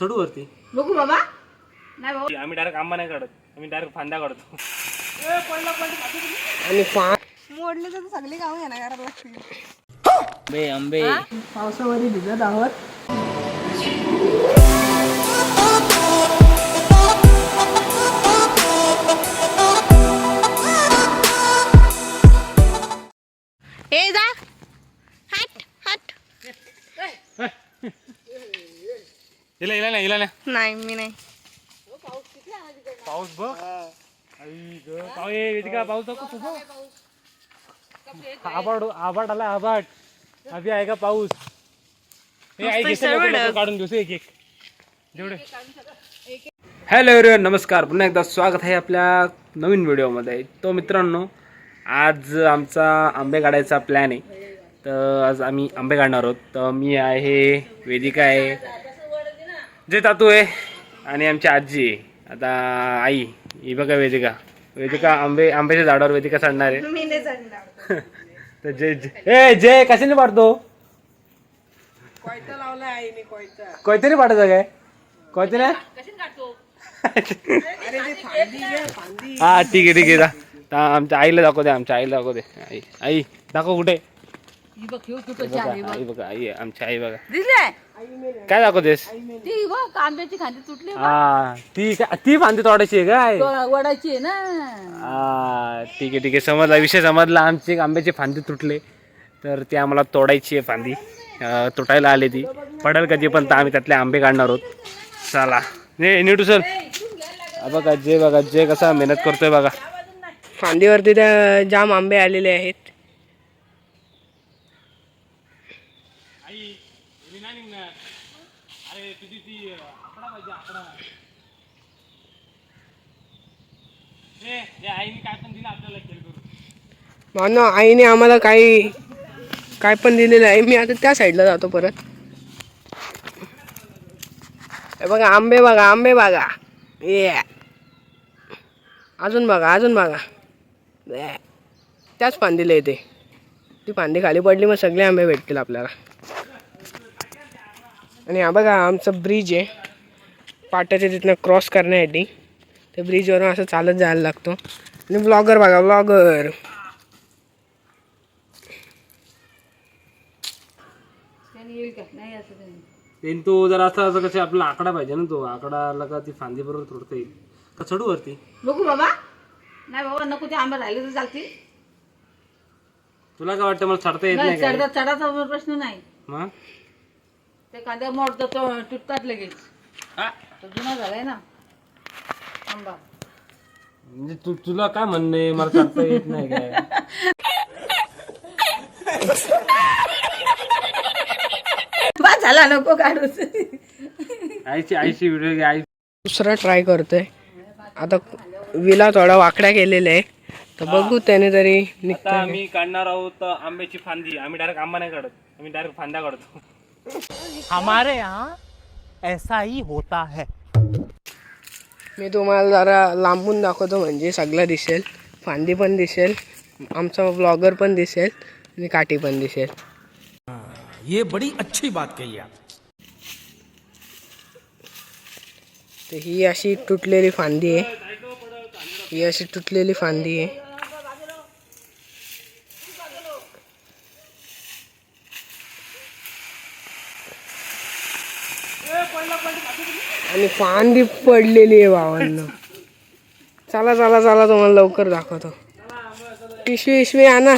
चढू वरती. बघू बाबा. नाही बाबा. आम्ही डायरेक्ट आंबा नाही काढत. आम्ही डायरेक्ट फांद्या काढतो. आणि मोडले तर सगळे गाव येणार लागतील आंबे. आंबे पावसामध्ये भिजत आहोत. इला इला नाही इला नाही. नाही मी नाही. पाऊस बघ. आई ग, पाऊ- ए, वेदिका, पाऊस तुझं आबाड आबाड आला आबाड अभि आहे का पाऊस? हे लवकर, लवकर काढून घेऊ एक एक. जेवढे. हॅलो एव्हरीवन नमस्कार. पुन्हा एकदा स्वागत आहे आपल्या नवीन व्हिडिओमध्ये. तो मित्रांनो आज आमचा आंबे काढायचा प्लॅन आहे. तर आज आम्ही आंबे काढणार आहोत. तर मी आहे वेदिका आहे. जे तातू आहे आणि आमची आजी आहे. आता आई ही बघा वेदिका. वेदिका आंबे आंब्याच्या झाडावर वेदिका चढणार आहे. तर जे जे- ए जय कशाने पाडतो? कोयतरी पाडायचं काय? कोयतरी अरे ते फांदी घे फांदी. हा ठीक आहे ठीक आहे. आमच्या आईला दाखव दे आमच्या आईला दाखव दे. आई आई दाखव कुठे? ही बघ ह्यो तुटं बघा आई बघा आई आहे, आमची आई बघा. दिसले काय दाखवतेस? ती बघ आंब्याची खांदी तुटली हा ती ती फांदी तोडायची आहे काय? वडाची आहे ना. हा ठीक आहे ठीक आहे समजला विषय समजला. आमची एक आंब्याची फांदी तुटले तर ती आम्हाला तोडायची आहे फांदी. अं, तुटायला आली ती. पडेल कधी पण तर आम्ही त्यातले आंबे काढणार आहोत. चला. ने नीट हा बघा जे बघा जे कसा मेहनत करतोय बघा. फांदीवरती त्या जाम आंबे आलेले आहेत. मानो आईने आम्हाला काही काय पण दिलेलं आहे मी आता त्या साईडला जातो परत. हे बघा आंबे बघा आंबे बघा. ये अजून बघा अजून बघा. त्याच फांदीला येते. ती फांदी खाली पडली मग सगळे आंबे भेटतील आपल्याला. आणि हा बघा आमचं ब्रिज आहे. पाट्याच्या तिथनं क्रॉस करण्यासाठी. त्या ब्रिजवरून असं चालत जायला लागतो. आणि ब्लॉगर बघा ब्लॉगर. तेन तो जरा असं असं कसं आपला आकडा पाहिजे ना तो. आकडा आला का ती फांदी बरोबर तोडता येईल. का चढू वरती? बघू बाबा. नाही बाबा नको ते आंबे राहिले तर चालतील. तुला काय वाटतं मला चढता येत नाही नाही काय चढता चढाचा प्रश्न नाही. मग? ते कांद्या मोडतं तो तुटतात लगेच. हा? तो जुना झालाय ना. आंबा. म्हणजे तू तुला काय म्हणणं आहे? मला चढता येत नाही काय. झाला नको काढूच आईची आईची व्हिडिओ घे आई दुसरा ट्राय करतोय. आता विला थोडा वाकड्या केलेला आहे. तर बघू त्याने तरी निघ- आता आम्ही काढणार आहोत आंब्याची फांदी. आम्ही डायरेक्ट आंबा नाही काढत. आम्ही डायरेक्ट फांद्या काढतो. हमारे यहाँ ऐसा ही होता है। मी तुम्हाला जरा लांबून दाखवतो म्हणजे सगळं दिसेल. फांदी पण दिसेल. आमचा ब्लॉगर पण दिसेल आणि काठी पण दिसेल. ये बड़ी अच्छी बात कही आप। तर ही अशी तुटलेली फांदी आहे. ही अशी तुटलेली फांदी आहे. आणि फांदी पडलेली आहे भावांना. चला चला चला तुम्हाला लवकर दाखवतो. पिशवी इशवी आणा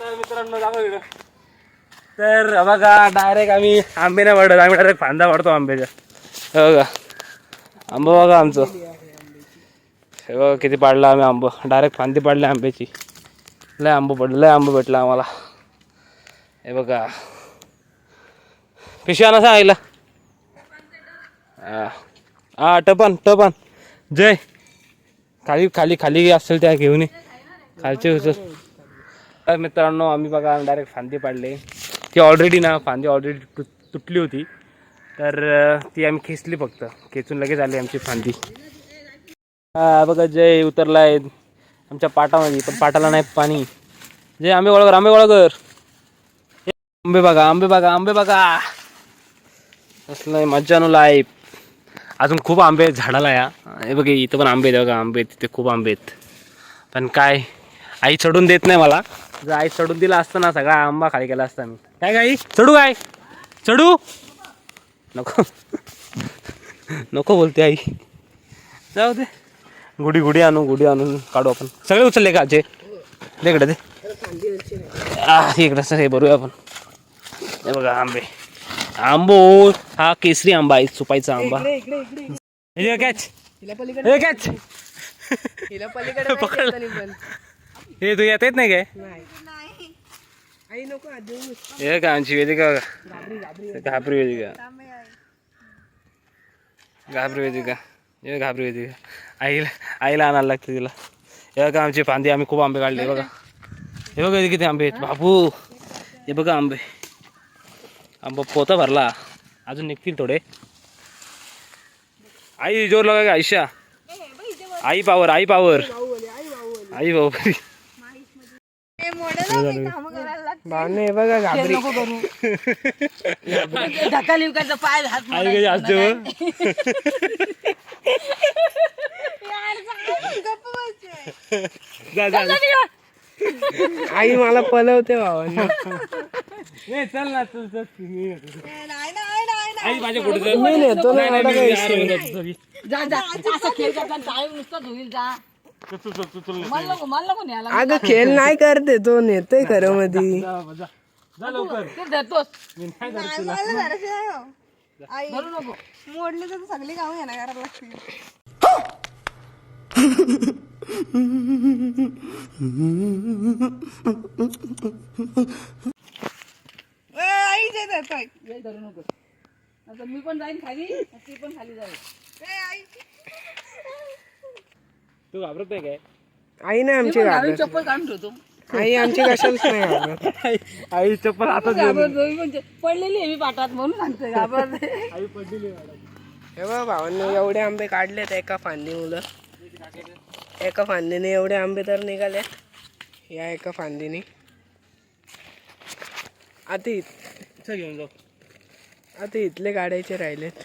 तर मित्रांनो तर बघा डायरेक्ट आम्ही आंबे नाही वाढत आम्ही डायरेक्ट फांदा वाढतो आंब्याचा हे बघा आंबा बघा आमचं. हे बघा किती पाडलं आम्ही आंब. डायरेक्ट फांदी पाडली आंब्याची. लय आंब पडलं लय आंब भेटला आम्हाला. हे बघा. पिशव्या ना सांगायला. हा. टपन टपन. जय. खाली खाली खाली असेल त्या घेऊन ये. खालचे उचल. तर मित्रांनो आम्ही बघा डायरेक्ट फांदी पाडले. ती ऑलरेडी ना फांदी ऑलरेडी तु तुटली होती. तर ती आम्ही खेचली फक्त. खेचून लगेच आली आमची फांदी. हा बघा जय उतरलाय. आमच्या पाटामध्ये पण पाटाला नाही पाणी. जय आंबे गोळागर आंबे गोळागर आंबे बघा आंबे बघा आंबे बघा. असलं मज्जा लाईफ. अजून खूप आंबे आहेत झाडाला या. हे बघ इथं पण आंबे आहेत. बघा आंबे आहेत. तिथे खूप आंबे आहेत. पण काय आई चढून देत नाही मला. जर आई चढून दिला असतं ना सगळा आंबा खाली केला असता मी. काय काय आई? चढू काय? चढू? नको. नको बोलते आई. जाऊ दे. गुढी गुढी आणू गुढी आणून काढू आपण. सगळे उचलले का? दे इकडे दे. आ इकडे सर हे भरूया आपण. हे बघा आंबे. आंबो हा केसरी आंबा आहे सुपायचा आंबा. हे कॅच हे कॅच पकडलं. हे तू येत येत नाही काय? हे का आमची वेदिका घाबरी वेदिका. घाबरी वेदिका. हे घाबरी वेदिका. आईला आईला आणायला लागतं तिला. हे का आमची फांदी आम्ही खूप आंबे काढले बघा. हे बघा किती आंबे आहेत. बाबू हे बघा आंबे. आंबा पोता भरला. अजून निघतील थोडे. आई जोर लागा का आयशा. आई पावर आई पावर आई भावने हे बघा घाबरी. धक्का लिवकाचा पाय हात आई कधी असते हो? जा जा. आई मला पलवते भावाने. ए, चल ना चल चल. मी येतो. आई माझ्या पुढे चल. मी नेतो ना नाही, मी. जा जा. असं खेळ करताना टाळी नुसतं धुईल जा. चल, चल, चल, चल, चल. मला नको मला नको न्यायला. अगं खेळ नाही करते तो नेतोय खरं मध्ये जा, बाबा, जा. जा. लवकर. तू देतोस मी नाही नको. मोडले तर सगळी कामं येणार करायला लागतील आई जे देतोय. हे धरू नको. आता मी पण जाईन खाली ती पण खाली जाईल. ए, आई. तू घाबरत नाही काय? आई नाही आमची घाबरत. चप्पल काढून ठेवतो. आई आमची कशालाच नाही घाबरत. आई आई चप्पल घाबरतो मी म्हणजे पडलेली आहे मी पाठात म्हणून सांगते घाबरते. आई पडलेली हे बघा भावांनी एवढे आंबे काढलेत एका फांदी मुलं. एका फांदीने एवढे आंबे तर निघालेत. या एका फांदीने. आता चल घेऊन जाऊ. आता इथले काढायचे राहिलेत.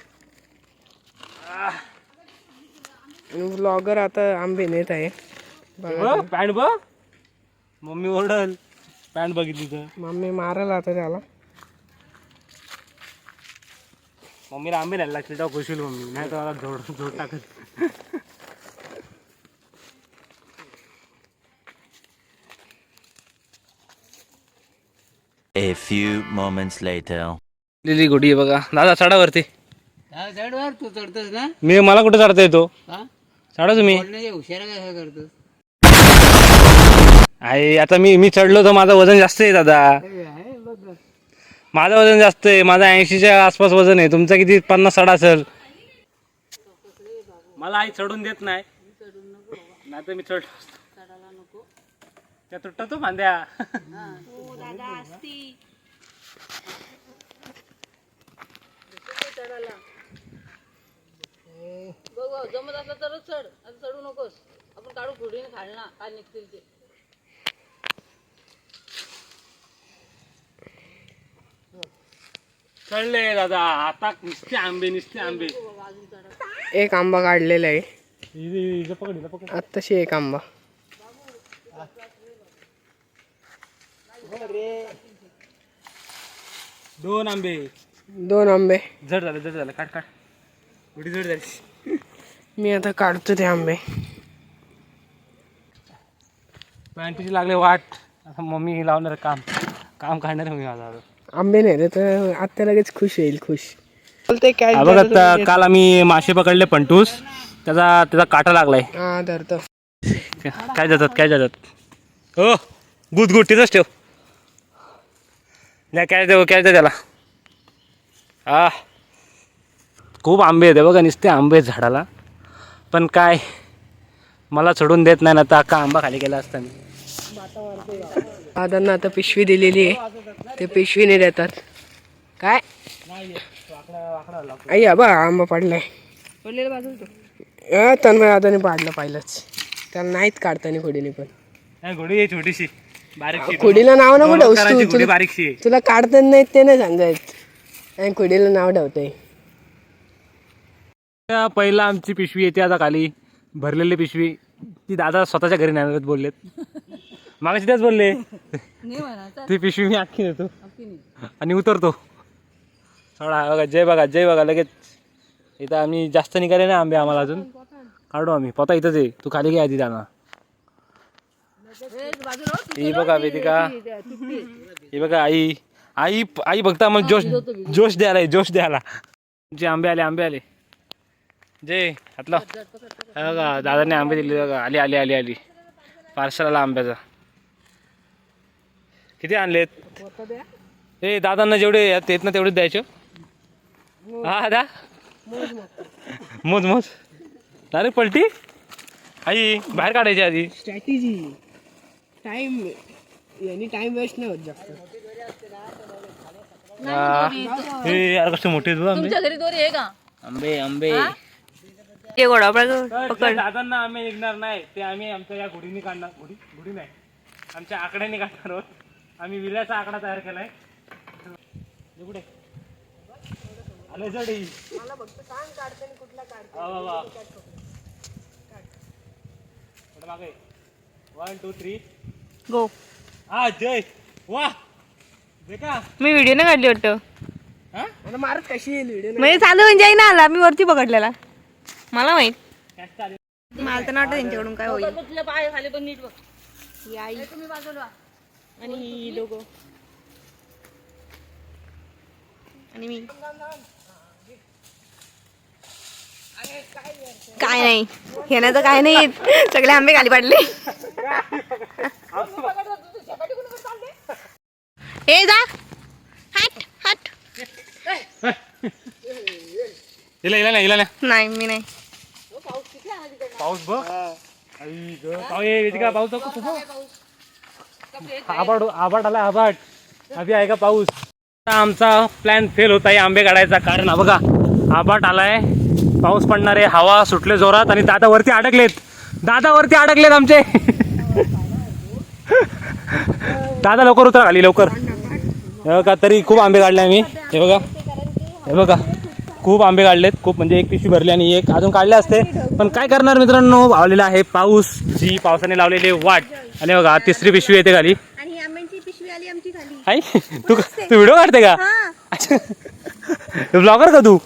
ब्लॉगर आता आंबे नेत आहे बघा बघ. पॅन्ट बघ. मम्मी ओरडल. पॅन्ट बघितली तर. मम्मी मारल आता त्याला. मम्मीला आंबे न्यायला लागतील तेव्हा खुशील मम्मी. नाही तर मला झोड झोड टाकत A few moments later. Lily गुडी आहे बघा. दादा चढावरती चढवर तू चढतोस ना? मी मला कुठे चढता येतो? हा? चढा तुम्ही. हुशार करतोस? आहे आता मी मी चढलो तर माझं वजन जास्त आहे दादा. माझं वजन जास्त आहे. माझं ऐंशीच्या आसपास वजन आहे. तुमचं किती? पन्नास साठ असेल. मला आई चढून देत नाही. नाही तर मी चढलो त्या तुटतो फांद्या. बघ बघ, जमत असलं तरच चढ आता चढू नकोस आपण काढू फुडीने खालना काय निघतील ते चढले दादा आता नुसते आंबे नुसते आंबे. एक आंबा काढलेला आहे. आत्ताशी एक आंबा. दोन आंबे. दोन आंबे. जड झालं जड झालं. काट काट उडी जड झाली. मी आता काढतो ते आंबे. पॅन्टीची लागले वाट. आता मम्मी लावणार काम. काम काढणार मी माझा. आंबे नेले तर आत्ता लगेच खुश होईल खुश. बोलते काय बघ आता काल आम्ही मासे पकडले पंटूस. त्याचा त्याचा काटा लागलाय. हा धरतो. काय जातात काय जातात? हो गुद तिथंच ठेव. नाही काय देऊ काय दे त्याला. आ. खूप आंबे आहेत हे बघा नुसते आंबे आहेत झाडाला. पण काय मला सोडून देत नाही ना तर अख्खा आंबा खाली गेला असता मी. दादांना आता पिशवी दिलेली आहे. ते पिशवीने देतात. काय? आई बा आंबा पडलाय. पडलेलं बाजूला तो. अं, तन्मय दादाने पाडलं पाहिलंच. त्याला नाहीत काढताना खोडीने पण. नाही घोडी आहे छोटीशी. खोडीला नाव नको ठेवूस तू बारीकशी तुला काढता नाहीत ते नाही सांगायत आणि खोडीला नाव ठेवते पहिला आमची पिशवी येते आता खाली. भरलेली पिशवी. ती दादा स्वतःच्या घरी नाही बोललेत. मागाशी तेच बोलले. नाही ती पिशवी मी आखी नेतो नाही आणि उतरतो. सोडा बघा जय बघा जय बघा लगेच. इथं आम्ही जास्त निघाले ना आंबे आम्हाला अजून. काढू आम्ही. पोता इथंच आहे तू खाली घे आधी जाणार ही बघा वेदिका. ही बघा आई. आई आई बघता मला जोश जोश द्यायला जोश द्यायला. जे आंबे आले आंबे आले. जे हातला. बघा दादाने आंबे दिले बघा. आली आली आली आली. पार्सल आला आंब्याचा. किती आणलेत? ए दादांना जेवढे येत ना तेवढेच द्यायचे. हा दा. मोज मोज. अरे पलटी? आई बाहेर काढायची आधी. स्ट्रॅटेजी टाइम यांनी टाइम वेस्ट नाही होत जास्त. हा. हे यार कसे मोठे आंबे. तुमच्या घरी दोरी आहे का? आंबे आंबे. ये गोडा तर दादांना आम्ही निघणार नाही. ते आम्ही आमच्या या घोडीने काढणार. घोडी घोडी नाही. आमच्या आकड्याने काढणार आहोत. आम्ही विल्याचा आकडा तयार केलाय. हे कुठे? आले जडी. वन टू थ्री गो हा जय. वा. देखा मी व्हिडिओ नाही काढली वाटतं. हा? मला मारत कशी येईल व्हिडिओ म्हणजे चालू म्हणजे आहे ना आला मी वरती पकडलेला मला माहीत. चालेल मला तर नाही वाटत त्यांच्याकडून काय होईल. पण तुझ्या पाय खाली पण नीट बघ. ही आई तुम्ही बाजूला आणि ही लोक आणि मी. काय नाही. घेण्याचं काय नाही. सगळे आंबे खाली पाडले. ए जा. हट हट. इला इला नाही इला नाही. नाही मी नाही. पाऊस बघ. आई ग पाऊ ये वेदिका पाऊस बघ खूप आबाड आबाड आला आबाड अभि आहे का पाऊस? आमचा प्लॅन फेल होत आहे आंबे काढायचा कारण. हा बघा आबाट आलाय. पाऊस पडणार आहे हवा सुटले जोरात आणि दादा वरती अडकलेत. दादा वरती अडकलेत आमचे. दादा लवकर उतरा खाली लवकर. हे बघा तरी खूप आंबे काढले आम्ही. हे बघा. हे बघा. खूप आंबे काढलेत. खूप म्हणजे एक पिशवी भरली आणि एक अजून काढले असते. पण काय करणार मित्रांनो? आलेला आहे पाऊस. जी पावसाने लावलेली वाट. आणि बघा तिसरी पिशवी येते खाली. आई तू तू व्हिडिओ काढते का? अच्छा ब्लॉगर का तू?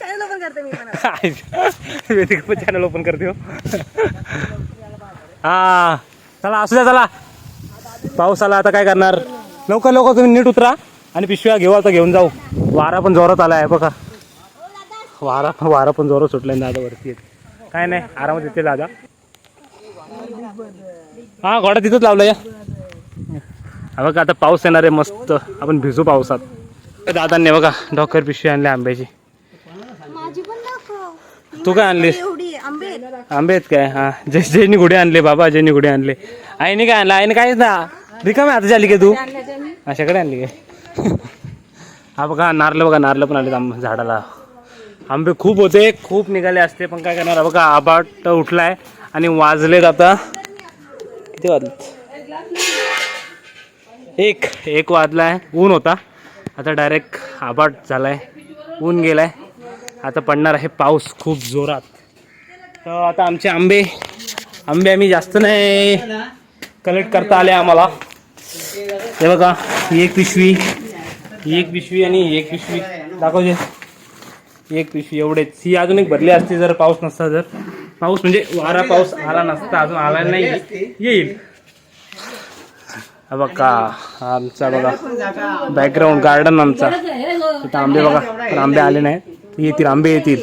चॅनल ओपन करते हो. हा. चला असू द्या चला. पाऊस आला आता काय करणार? लवकर लवकर तुम्ही नीट उतरा आणि पिशव्या घेऊ आता घेऊन जाऊ. वारा पण जोरात आला आहे बघा. वारा पण वारा पण जोरात सुटलाय दादा वरती काय नाही आरामात येते दादा. हा घोडा तिथंच लावला या. बघा आता पाऊस येणार आहे मस्त. आपण भिजू पावसात. दादांनी बघा डॉक्टर पिशवी आणली आंब्याची. तू काय आणलीस? आंबे आहेत काय हा. जे जेनी घोडे आणले बाबा जेनी घोडे आणले. आईने काय आणलं? आईने काहीच ना. रिकामे आता झाली का तू. अशाकडे आणली काय हा बघा नारलं बघा नारळ पण आले आंब झाडाला. आंबे खूप होते खूप निघाले असते पण काय करणार? बघा आबाट उठलाय आणि वाजलेत आता. किती वाजलेत? एक एक वाजलाय. ऊन होता. आता डायरेक्ट आबाट झालाय. ऊन गेलाय. आता पडणार आहे पाऊस खूप जोरात. तर आता आमचे आंबे. आंबे आम्ही जास्त नाही कलेक्ट करता आले आम्हाला. हे बघा ही एक पिशवी. ही एक पिशवी आणि एक पिशवी. दाखवते एक पिशवी एवढेच. ही अजून एक भरली असते जर पाऊस नसता जर पाऊस म्हणजे वारा पाऊस आला नसता अजून आला नाही. येईल. बघा आमचा बघा. बॅकग्राऊंड गार्डन आमचा. तिथं आंबे बघा आंबे आले नाहीत. येतील आंबे येतील.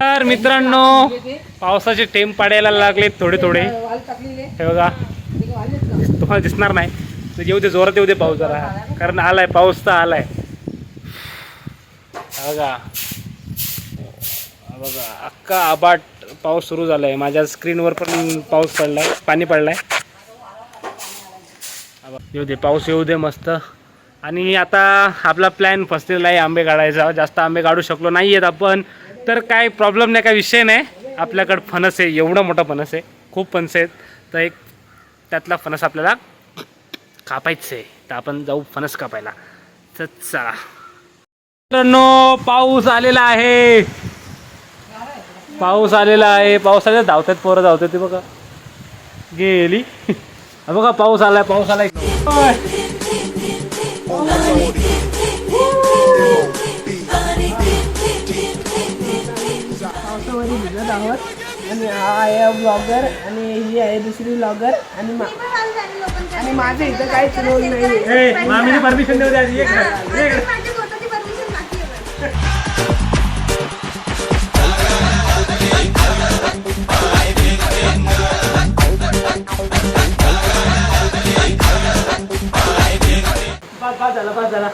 तर मित्रांनो पावसाचे टेम पाडायला लागले थोडे थोडे. हे बघा. तुम्हाला दिसणार नाही. तर येऊ दे जोरात येऊ दे पाऊस जरा. कारण आलाय पाऊस तर आलाय. बघा. बघा अख्खा आबाट पाऊस सुरू झालाय. माझ्या स्क्रीनवर पण पाऊस पडलाय पाणी पडलाय. येऊ दे पाऊस येऊ दे मस्त. आणि आता आपला प्लॅन फसलेला आहे आंबे काढायचा. जास्त आंबे काढू शकलो नाही आहेत आपण. तर काय प्रॉब्लेम नाही काय विषय नाही. आपल्याकडं फणस आहे एवढा मोठा फणस आहे. खूप फणस आहेत. तर एक त्यातला फणस आपल्याला कापायचं आहे. तर आपण जाऊ फणस कापायला. तर चला. मित्रांनो पाऊस आलेला आहे. पाऊस आलेला आहे. पावसाच्या धावतात पोरं धावतात ते बघा. गेली. बघा पाऊस आलाय पाऊस आलाय. आणि हा आहे ब्लॉगर आणि ही आहे दुसरी ब्लॉगर आणि मा- आणि माझं इथं काहीच रोल नाही मामीने परमिशन देऊ द्या झाला.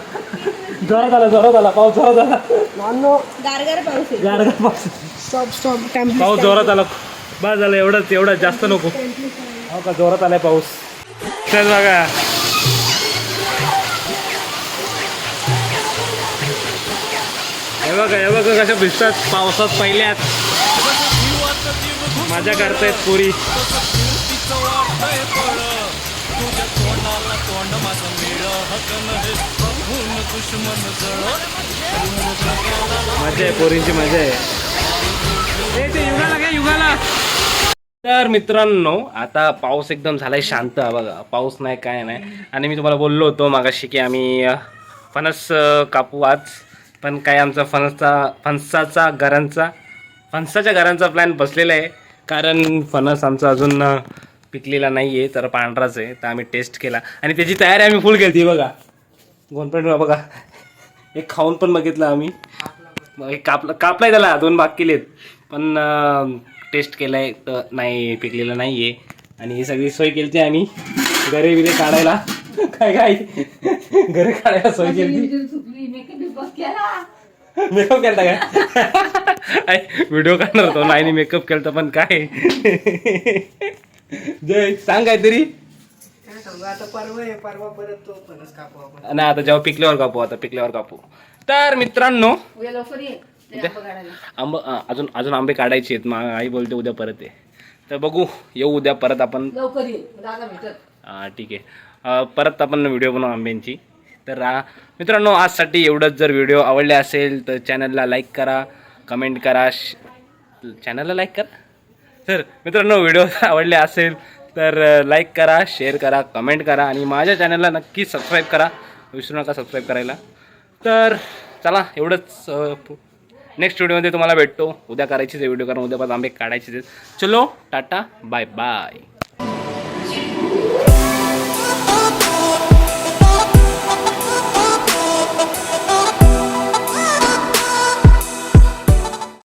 जोरात आला जोरात आला पाऊस जोरात आला. नॉनो गारगार पाऊस आहे. गारगार पाऊस स्टॉप स्टॉप टॅम्प पाऊस जोरात आला. बा झालं एवढंच एवढं जास्त नको. हो का जोरात आलाय पाऊस. चल बघा. हे बघा हे बघा कशा भिजतात. पावसात पहिल्यात. मजा करतायत पुरी. मजा आहे पोरींची मजा आहे. ते युगाला युगाला. तर मित्रांनो आता पाऊस एकदम झालाय शांत. बघा पाऊस नाही काय नाही. आणि मी तुम्हाला बोललो होतो मागाशी की आम्ही फणस कापू आज. पण काय आमचा फणसचा फणसाचा घरांचा फणसाच्या घरांचा प्लॅन बसलेला आहे. कारण फणस आमचा अजून पिकलेला नाही आहे तर पांढराच आहे. तर आम्ही टेस्ट केला. आणि त्याची तयारी आम्ही फुल केली बघा. गोनपेंट बघा. एक खाऊन पण बघितलं आम्ही. एक कापला कापलाय त्याला दोन भाग केलेत. पण टेस्ट केलाय तर नाही पिकलेलं नाही आहे आणि ही सगळी सोय केली आम्ही. घरे बिरे काढायला. काय काय? घरे काढायला सोय केली? मेकअप केला काय? व्हिडिओ काढणार होतो. नाही मेकअप केलता पण काय? जय सांग काहीतरी. काय सांगू आता परवा आहे परवा परत तो फणस कापू आपण. नाही आता जेव्हा पिकल्यावर कापू आता पिकल्यावर कापू. तर मित्रांनो उद्या लवकर ये. ते आंबा काढायला. आंब अं, अजून अजून आंबे काढायचे आहेत. मा आई बोलते उद्या परत आहे तर बघू येऊ उद्या परत आपण. लवकर ये. दादा भेटत हा, ठीक आहे. अं, परत आपण व्हिडिओ बनवू आंब्यांची. तर मित्रांनो आजसाठी एवढंच. जर व्हिडिओ आवडले असेल तर चॅनलला लाईक करा कमेंट करा. चॅनलला लाईक करा. तर मित्रांनो व्हिडिओ आवडले असेल तर लाईक करा शेअर करा कमेंट करा आणि माझ्या चॅनलला नक्की सबस्क्राईब करा. विसरू नका सबस्क्राईब करायला. तर चला एवढंच नेक्स्ट व्हिडिओमध्ये तुम्हाला भेटतो. उद्या करायचीच आहे व्हिडिओ कारण उद्यापासून आंबे काढायचे आहेत. चलो टाटा बाय बाय